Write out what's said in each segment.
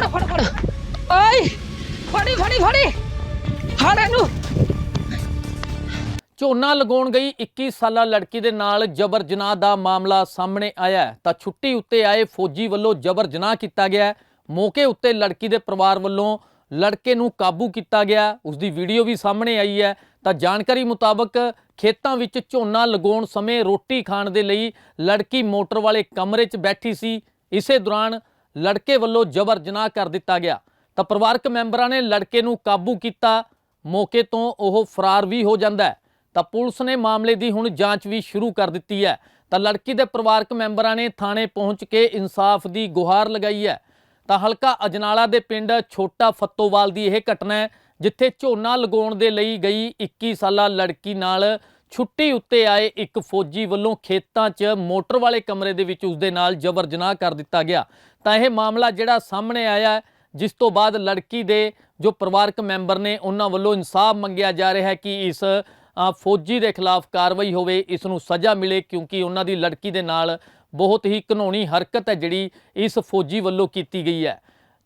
ਫੜ ਫੜ ਫੜ। ਆਈ ਫੜੀ ਫੜੀ ਫੜੀ। ਫੜ ਇਹਨੂੰ। ਝੋਨਾ ਲਗਾਉਣ ਗਈ 21 ਸਾਲਾ ਲੜਕੀ ਦੇ ਨਾਲ ਜਬਰ ਜਨਾਹ ਦਾ ਮਾਮਲਾ ਸਾਹਮਣੇ ਆਇਆ ਹੈ। ਤਾਂ ਛੁੱਟੀ ਉੱਤੇ ਆਏ ਫੌਜੀ ਵੱਲੋਂ ਜਬਰ ਜਨਾਹ ਕੀਤਾ ਗਿਆ ਹੈ। ਮੌਕੇ ਉੱਤੇ ਲੜਕੀ ਦੇ ਪਰਿਵਾਰ ਵੱਲੋਂ ਲੜਕੇ ਨੂੰ ਕਾਬੂ ਕੀਤਾ ਗਿਆ ਉਸ ਦੀ ਵੀਡੀਓ ਵੀ ਸਾਹਮਣੇ ਆਈ ਹੈ। ਤਾਂ ਜਾਣਕਾਰੀ ਮੁਤਾਬਕ ਖੇਤਾਂ ਵਿੱਚ ਝੋਨਾ ਲਗਾਉਣ ਸਮੇਂ ਰੋਟੀ ਖਾਣ ਦੇ ਲਈ ਲੜਕੀ ਮੋਟਰ ਵਾਲੇ ਕਮਰੇ 'ਚ ਬੈਠੀ ਸੀ। ਇਸੇ ਦੌਰਾਨ ਲੜਕੇ ਵੱਲੋਂ ਜਬਰ ਜਨਾਹ ਕਰ ਦਿੱਤਾ ਗਿਆ। ਤਾਂ ਪਰਿਵਾਰਕ ਮੈਂਬਰਾਂ ਨੇ ਲੜਕੇ ਨੂੰ ਕਾਬੂ ਕੀਤਾ। ਮੌਕੇ ਤੋਂ ਉਹ ਫਰਾਰ ਵੀ ਹੋ ਜਾਂਦਾ ਹੈ। ਤਾਂ ਪੁਲਿਸ ਨੇ ਮਾਮਲੇ ਦੀ ਹੁਣ ਜਾਂਚ ਵੀ ਸ਼ੁਰੂ ਕਰ ਦਿੱਤੀ ਹੈ। ਤਾਂ ਲੜਕੀ ਦੇ ਪਰਿਵਾਰਕ ਮੈਂਬਰਾਂ ਨੇ ਥਾਣੇ ਪਹੁੰਚ ਕੇ ਇਨਸਾਫ ਦੀ ਗੁਹਾਰ ਲਗਾਈ ਹੈ। ਤਾਂ ਹਲਕਾ ਅਜਨਾਲਾ ਦੇ ਪਿੰਡ ਛੋਟਾ ਫੱਤੋਵਾਲ ਦੀ ਇਹ ਘਟਨਾ ਹੈ, ਜਿੱਥੇ ਝੋਨਾ ਲਗਾਉਣ ਦੇ ਲਈ ਗਈ 21 ਸਾਲਾ ਲੜਕੀ ਨਾਲ ਛੁੱਟੀ ਉੱਤੇ ਆਏ ਇੱਕ ਫੌਜੀ ਵੱਲੋਂ ਖੇਤਾਂ 'ਚ ਮੋਟਰ ਵਾਲੇ ਕਮਰੇ ਦੇ ਵਿੱਚ ਉਸਦੇ ਨਾਲ ਜਬਰ ਜਨਾਹ ਕਰ ਦਿੱਤਾ ਗਿਆ। ਤਾਂ ਇਹ ਮਾਮਲਾ ਜਿਹੜਾ ਸਾਹਮਣੇ ਆਇਆ ਜਿਸ ਤੋਂ ਬਾਅਦ ਲੜਕੀ ਦੇ ਜੋ ਪਰਿਵਾਰਕ ਮੈਂਬਰ ਨੇ, ਉਹਨਾਂ ਵੱਲੋਂ ਇਨਸਾਫ ਮੰਗਿਆ ਜਾ ਰਿਹਾ ਹੈ ਕਿ ਇਸ ਫੌਜੀ ਦੇ ਖਿਲਾਫ ਕਾਰਵਾਈ ਹੋਵੇ, ਇਸ ਨੂੰ ਸਜ਼ਾ ਮਿਲੇ, ਕਿਉਂਕਿ ਉਹਨਾਂ ਦੀ ਲੜਕੀ ਦੇ ਨਾਲ ਬਹੁਤ ਹੀ ਘਨੌਣੀ ਹਰਕਤ ਹੈ ਜਿਹੜੀ ਇਸ ਫੌਜੀ ਵੱਲੋਂ ਕੀਤੀ ਗਈ ਹੈ।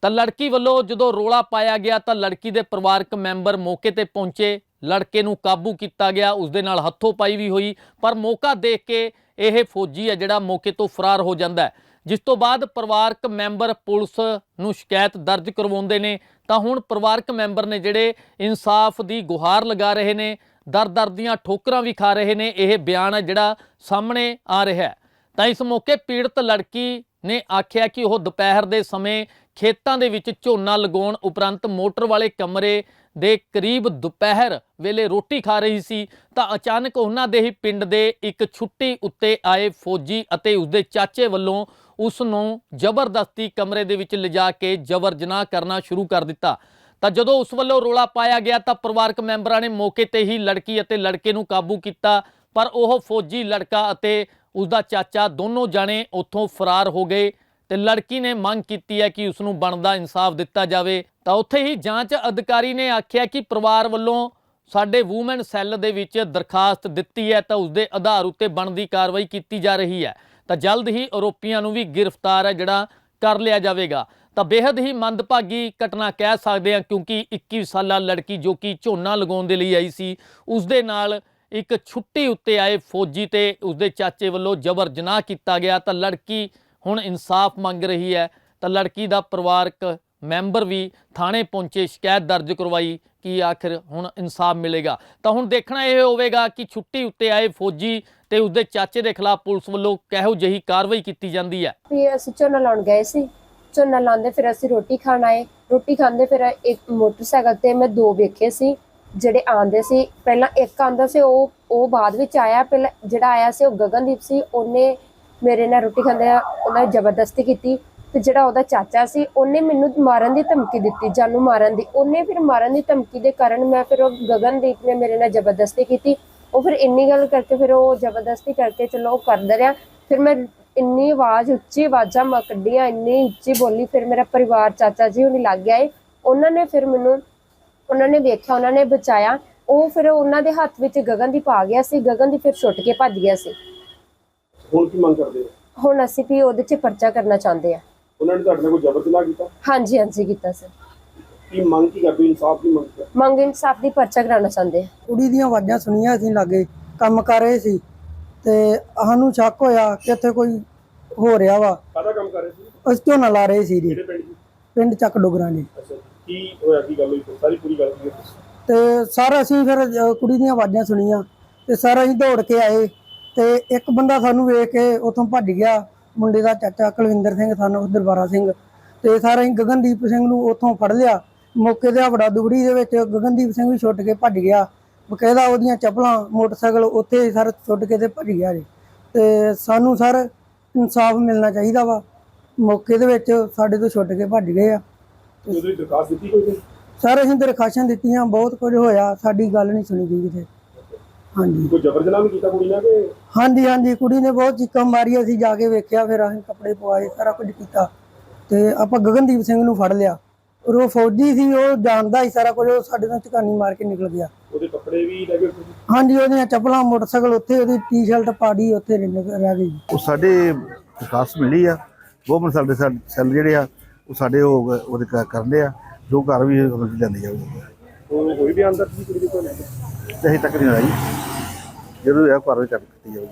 ਤਾਂ ਲੜਕੀ ਵੱਲੋਂ ਜਦੋਂ ਰੋਲਾ ਪਾਇਆ ਗਿਆ ਤਾਂ ਲੜਕੀ ਦੇ ਪਰਿਵਾਰਕ ਮੈਂਬਰ ਮੌਕੇ ਤੇ ਪਹੁੰਚੇ। ਲੜਕੇ ਨੂੰ ਕਾਬੂ ਕੀਤਾ ਗਿਆ, ਉਸ ਦੇ ਨਾਲ ਹੱਥੋਂ ਪਾਈ ਵੀ ਹੋਈ, ਪਰ ਮੌਕਾ ਦੇਖ ਕੇ ਇਹ ਫੌਜੀ ਹੈ ਜਿਹੜਾ ਮੌਕੇ ਤੋਂ ਫਰਾਰ ਹੋ ਜਾਂਦਾ ਹੈ। ਜਿਸ ਤੋਂ ਬਾਅਦ ਪਰਿਵਾਰਕ ਮੈਂਬਰ ਪੁਲਿਸ ਨੂੰ ਸ਼ਿਕਾਇਤ ਦਰਜ ਕਰਵਾਉਂਦੇ ਨੇ, ਤਾਂ ਹੁਣ ਪਰਿਵਾਰਕ ਮੈਂਬਰ ਨੇ ਜਿਹੜੇ ਇਨਸਾਫ ਦੀ ਗੁਹਾਰ ਲਗਾ ਰਹੇ ਨੇ ਦਰ ਦਰ ਦੀਆਂ ਠੋਕਰਾਂ ਵੀ ਖਾ ਰਹੇ ਨੇ, ਇਹ ਬਿਆਨ ਹੈ ਜਿਹੜਾ ਸਾਹਮਣੇ ਆ ਰਿਹਾ ਹੈ। ਤਾਂ ਇਸ ਮੌਕੇ ਪੀੜਤ ਲੜਕੀ ਨੇ ਆਖਿਆ ਕਿ ਉਹ ਦੁਪਹਿਰ ਦੇ ਸਮੇਂ ਖੇਤਾਂ ਦੇ ਵਿੱਚ ਝੋਨਾ ਲਗਾਉਣ ਉਪਰੰਤ ਮੋਟਰ ਵਾਲੇ ਕਮਰੇ ਦੇ ਕਰੀਬ ਦੁਪਹਿਰ ਵੇਲੇ ਰੋਟੀ ਖਾ ਰਹੀ ਸੀ, ਤਾਂ ਅਚਾਨਕ ਉਹਨਾਂ ਦੇ ਹੀ ਪਿੰਡ ਦੇ ਇੱਕ ਛੁੱਟੀ ਉੱਤੇ ਆਏ ਫੌਜੀ ਅਤੇ ਉਸਦੇ ਚਾਚੇ ਵੱਲੋਂ ਉਸ ਨੂੰ ਜ਼ਬਰਦਸਤੀ ਕਮਰੇ ਦੇ ਵਿੱਚ ਲਿਜਾ ਕੇ ਜਬਰ ਜਨਾਹ ਕਰਨਾ ਸ਼ੁਰੂ ਕਰ ਦਿੱਤਾ। ਤਾਂ ਜਦੋਂ ਉਸ ਵੱਲੋਂ ਰੋਲਾ ਪਾਇਆ ਗਿਆ, ਤਾਂ ਪਰਿਵਾਰਕ ਮੈਂਬਰਾਂ ਨੇ ਮੌਕੇ ਤੇ ਹੀ ਲੜਕੀ ਅਤੇ ਲੜਕੇ ਨੂੰ ਕਾਬੂ ਕੀਤਾ ਪਰ ਉਹ ਫੌਜੀ ਲੜਕਾ ਅਤੇ ਉਸਦਾ ਚਾਚਾ ਦੋਨੋਂ ਜਾਣੇ ਉੱਥੋਂ ਫਰਾਰ ਹੋ ਗਏ ਤੇ ਲੜਕੀ ਨੇ ਮੰਗ ਕੀਤੀ ਹੈ ਕਿ ਉਸ ਨੂੰ ਬਣਦਾ ਇਨਸਾਫ ਦਿੱਤਾ ਜਾਵੇ। ਤਾਂ ਉੱਥੇ ਹੀ ਜਾਂਚ ਅਧਿਕਾਰੀ ਨੇ ਆਖਿਆ ਕਿ ਪਰਿਵਾਰ ਵੱਲੋਂ ਸਾਡੇ ਵੂਮਨ ਸੈੱਲ ਦੇ ਵਿੱਚ ਦਰਖਾਸਤ ਦਿੱਤੀ ਹੈ ਤਾਂ ਉਸ ਦੇ ਆਧਾਰ ਉੱਤੇ ਬਣਦੀ ਕਾਰਵਾਈ ਕੀਤੀ ਜਾ ਰਹੀ ਹੈ। ਤਾਂ ਜਲਦ ਹੀ ਆਰੋਪੀਆਂ ਨੂੰ ਵੀ ਗ੍ਰਿਫਤਾਰ ਹੈ ਜਿਹੜਾ ਕਰ ਲਿਆ ਜਾਵੇਗਾ। ਤਾਂ ਬੇहद ਹੀ ਮੰਦਭਾਗੀ ਘਟਨਾ ਕਹਿ ਸਕਦੇ ਹਾਂ ਕਿਉਂਕਿ 21 ਸਾਲਾ ਲੜਕੀ ਜੋ ਕਿ ਝੋਨਾ ਲਗਾਉਣ ਦੇ ਲਈ ਆਈ ਸੀ ਉਸ ਦੇ ਨਾਲ ਇੱਕ ਛੁੱਟੀ ਉੱਤੇ ਆਏ ਫੌਜੀ ਤੇ ਉਸਦੇ ਚਾਚੇ ਵੱਲੋਂ ਜਬਰ ਜਨਾਹ ਕੀਤਾ ਗਿਆ ਤਾਂ ਲੜਕੀ ਹੁਣ ਇਨਸਾਫ ਮੰਗ ਰਹੀ ਹੈ। ਤਾਂ ਲੜਕੀ ਦਾ ਪਰਿਵਾਰਕ ਮੈਂਬਰ ਵੀ ਥਾਣੇ ਪਹੁੰਚੇ, ਸ਼ਿਕਾਇਤ ਦਰਜ ਕਰਵਾਈ ਕਿ ਆਖਿਰ ਹੁਣ ਇਨਸਾਫ ਮਿਲੇਗਾ। ਤਾਂ ਹੁਣ ਦੇਖਣਾ ਇਹ ਹੋਵੇਗਾ ਕਿ ਛੁੱਟੀ ਉੱਤੇ ਆਏ ਫੌਜੀ ਤੇ ਉਸਦੇ ਚਾਚੇ ਦੇ ਖਿਲਾਫ ਪੁਲਿਸ ਵੱਲੋਂ ਕਿਹੋ ਜਿਹੀ ਕਾਰਵਾਈ ਕੀਤੀ ਜਾਂਦੀ ਹੈ। ਫਿਰ ਅਸੀਂ ਝੋਨਾ ਲਾਉਣ ਗਏ ਸੀ। ਝੋਨਾ ਲਾਉਂਦੇ ਫਿਰ ਅਸੀਂ ਰੋਟੀ ਖਾਣ ਆਏ। ਰੋਟੀ ਖਾਂਦੇ ਫਿਰ ਇੱਕ ਮੋਟਰਸਾਈਕਲ ਤੇ ਮੈਂ ਦੋ ਵੇਖੇ ਸੀ। ਜਿਹੜੇ ਆਂਦੇ ਸੀ, ਪਹਿਲਾਂ ਇੱਕ ਆਂਦਾ ਸੀ, ਉਹ ਉਹ ਬਾਅਦ ਵਿੱਚ ਆਇਆ, ਪਹਿਲਾਂ ਜਿਹੜਾ ਆਇਆ ਸੀ, ਉਹ ਗਗਨਦੀਪ ਸੀ, ਉਹਨੇ ਮੇਰੇ ਨਾਲ ਰੋਟੀ ਖਾਂਦੇ ਉਹਨਾਂ ਜ਼ਬਰਦਸਤੀ ਕੀਤੀ, ਤੇ ਜਿਹੜਾ ਉਹਦਾ ਚਾਚਾ ਸੀ, ਉਹਨੇ ਮੈਨੂੰ ਮਾਰਨ ਦੀ ਧਮਕੀ ਦਿੱਤੀ, ਜਾਨੂੰ ਮਾਰਨ ਦੀ। ਉਹਨੇ ਫਿਰ ਮਾਰਨ ਦੀ ਧਮਕੀ ਦੇ ਕਾਰਨ ਮੈਂ ਫਿਰ ਉਹ ਗਗਨਦੀਪ ਨੇ ਮੇਰੇ ਨਾਲ ਜ਼ਬਰਦਸਤੀ ਕੀਤੀ। ਉਹ ਫਿਰ ਇੰਨੀ ਗੱਲ ਕਰਕੇ ਫਿਰ ਉਹ ਜ਼ਬਰਦਸਤੀ ਕਰਕੇ ਚਲੋ ਉਹ ਕਰਦਾ ਰਿਹਾ। ਫਿਰ ਮੈਂ ਇੰਨੀ ਆਵਾਜ਼, ਉੱਚੀ ਆਵਾਜ਼ਾਂ ਮੈਂ ਕੱਢੀਆਂ, ਇੰਨੀ ਉੱਚੀ ਬੋਲੀ, ਫਿਰ ਮੇਰਾ ਪਰਿਵਾਰ ਚਾਚਾ ਜੀ ਹੁਣੀ ਲੱਗ ਗਿਆ ਏ। ਉਹਨਾਂ ਨੇ ਫਿਰ ਮੈਨੂੰ ਉਹਨਾਂ ਨੇ ਵੇਖਿਆ ਉਹਨਾਂ ਨੇ ਬਚਾਇਆ। ਉਹ ਫਿਰ ਉਹਨਾਂ ਦੇ ਹੱਥ ਵਿੱਚ ਗਗਨਦੀਪ ਆ ਗਿਆ ਸੀ ਗਗਨਦੀਪ ਫਿਰ ਛੁੱਟ ਕੇ ਭੱਜ ਗਿਆ ਸੀ। ਹੁਣ ਕੀ ਮੰਗ ਕਰਦੇ ਹੋ? ਹੁਣ ਅਸੀਂ ਵੀ ਉਹਦੇ 'ਚ ਪਰਚਾ ਕਰਨਾ ਚਾਹੁੰਦੇ ਆ ਉਹਨਾਂ ਨੇ ਤੁਹਾਡੇ ਨਾਲ ਕੋਈ ਜ਼ਬਰ ਜਨਾਹ ਕੀਤਾ? ਹਾਂਜੀ ਹਾਂਜੀ ਕੀਤਾ ਸਰ। ਕੀ ਮੰਗ ਕੀ ਕਰਦੇ ਇਨਸਾਫ ਦੀ ਮੰਗ ਕਰ ਮੰਗ ਇਨਸਾਫ ਦੀ ਪਰਚਾ ਕਰਾਉਣਾ ਚਾਹੁੰਦੇ ਆ ਕੁੜੀ ਦੀਆਂ ਆਵਾਜ਼ਾਂ ਸੁਣੀਆਂ ਅਸੀਂ ਲਾਗੇ ਕੰਮ ਕਰ ਰਹੇ ਸੀ। ਤੇ ਸਾਨੂੰ ਸ਼ੱਕ ਹੋਇਆ ਕਿ ਇੱਥੇ ਕੋਈ ਹੋ ਰਿਹਾ ਵਾ। ਕਾਹਦਾ ਕੰਮ ਕਰ ਰਹੇ ਸੀ? ਅਸੀਂ ਝੋਨਾ ਲਾ ਰਹੇ ਸੀ ਜੀ। ਕਿਹੜੇ ਪਿੰਡ ਦੀ ਪਿੰਡ ਚੱਕ ਡੋਗਰਾਂ ਜੀ ਅੱਛਾ ਕੀ ਹੋਇਆ ਕੀ ਗੱਲ ਹੋਈ? ਸਾਰੀ ਪੂਰੀ ਗੱਲ ਕੀ ਤੇ ਸਰ ਅਸੀਂ ਫਿਰ ਅ, ਕੁੜੀ ਦੀਆਂ ਆਵਾਜ਼ਾਂ ਸੁਣੀਆਂ ਤੇ ਸਰ ਅਸੀਂ ਦੌੜ ਕੇ ਆਏ ਤੇ ਇੱਕ ਬੰਦਾ ਸਾਨੂੰ ਵੇਖ ਕੇ ਉੱਥੋਂ ਭੱਜ ਗਿਆ ਮੁੰਡੇ ਦਾ ਚਾਚਾ ਕੁਲਵਿੰਦਰ ਸਿੰਘ ਸਾਨੂੰ ਦਰਬਾਰਾ ਸਿੰਘ। ਤੇ ਸਰ ਅਸੀਂ ਗਗਨਦੀਪ ਸਿੰਘ ਨੂੰ ਉੱਥੋਂ ਫੜ ਲਿਆ। ਮੌਕੇ ਤੇ ਵੜਾ ਦੁਗੜੀ ਦੇ ਵਿੱਚ ਗਗਨਦੀਪ ਸਿੰਘ ਵੀ ਛੁੱਟ ਕੇ ਭੱਜ ਗਿਆ। ਬਕਾਇਦਾ ਉਹਦੀਆਂ ਚੱਪਲਾਂ ਮੋਟਰਸਾਈਕਲ ਉੱਥੇ ਹੀ ਸਰ ਛੁੱਟ ਕੇ ਤੇ ਭੱਜ ਗਿਆ ਜੀ। ਤੇ ਸਾਨੂੰ ਸਰ ਇਨਸਾਫ ਮਿਲਣਾ ਚਾਹੀਦਾ ਵਾ। ਮੌਕੇ ਦੇ ਵਿੱਚ ਸਾਡੇ ਤੋਂ ਛੁੱਟ ਕੇ ਭੱਜ ਗਏ ਆ। ਉਹਦੇ ਲਈ ਦਰਖਾਸਤ ਦਿੱਤੀ ਕੋਈ ਨਹੀਂ? ਸਰ ਅਸੀਂ ਦਰਖਾਸ਼ਾਂ ਦਿੱਤੀਆਂ ਬਹੁਤ ਕੁਝ ਹੋਇਆ ਸਾਡੀ ਗੱਲ ਨਹੀਂ ਸੁਣੀ ਗਈ ਕਿਤੇ। ਹਾਂਜੀ। ਕੋਈ ਜ਼ਬਰ ਜਨਾਹ ਵੀ ਕੀਤਾ ਕੁੜੀ ਨਾਲ ਕਿ? ਹਾਂਜੀ ਹਾਂਜੀ ਕੁੜੀ ਨੇ ਬਹੁਤ ਚੀਕਾਂ ਮਾਰੀਆਂ ਅਸੀਂ ਜਾ ਕੇ ਵੇਖਿਆ ਫਿਰ ਅਸੀਂ ਕੱਪੜੇ ਪਵਾਏ ਸਾਰਾ ਕੁਝ ਕੀਤਾ। ਤੇ ਆਪਾਂ ਗਗਨਦੀਪ ਸਿੰਘ ਨੂੰ ਫੜ ਲਿਆ। ਔਰ ਉਹ ਫੌਜੀ ਸੀ ਉਹ ਜਾਣਦਾ ਹੀ ਸਾਰਾ ਕੁਝ ਉਹ ਸਾਡੇ ਤੋਂ ਝਕਾਨੀ ਮਾਰ ਕੇ ਨਿਕਲ ਗਿਆ। ਉਹਦੇ ਕੱਪੜੇ ਵੀ ਲੈ ਗਏ ਤੁਸੀਂ? ਹਾਂਜੀ ਉਹਦੀਆਂ ਚੱਪਲਾਂ ਮੋਟਰਸਾਈਕਲ ਉੱਥੇ ਉਹਦੀ ਟੀ-ਸ਼ਰਟ ਪਾੜੀ ਉੱਥੇ ਰਹਿ ਰਹਿ ਗਈ। ਉਹ ਸਾਡੇ ਦਰਖਾਸਤ ਮਿਲੀ ਆ। ਗਵਰਨਮੈਂਟ ਸਾਡੇ ਸੈੱਲ ਜਿਹੜੇ ਆ ਉਹ ਸਾਡੇ ਉਹ ਉਹਦੇ ਕਰਦੇ ਆ ਜੋ ਘਰ ਵੀ ਉਹਨਾਂ ਦੀ ਲੈਂਦੇ ਜਾਊਗੀ ਉਹ ਕੋਈ ਵੀ ਅੰਦਰ ਸੀ ਕੁੜੀ ਦੇ ਕੋਲ? ਅਸੀਂ ਤੱਕ ਨਹੀਂ ਆਈ। ਜਦੋਂ ਇਹ ਘਰ ਵਿੱਚ ਚੱਕ ਕੀਤੀ ਜਾਊਗੀ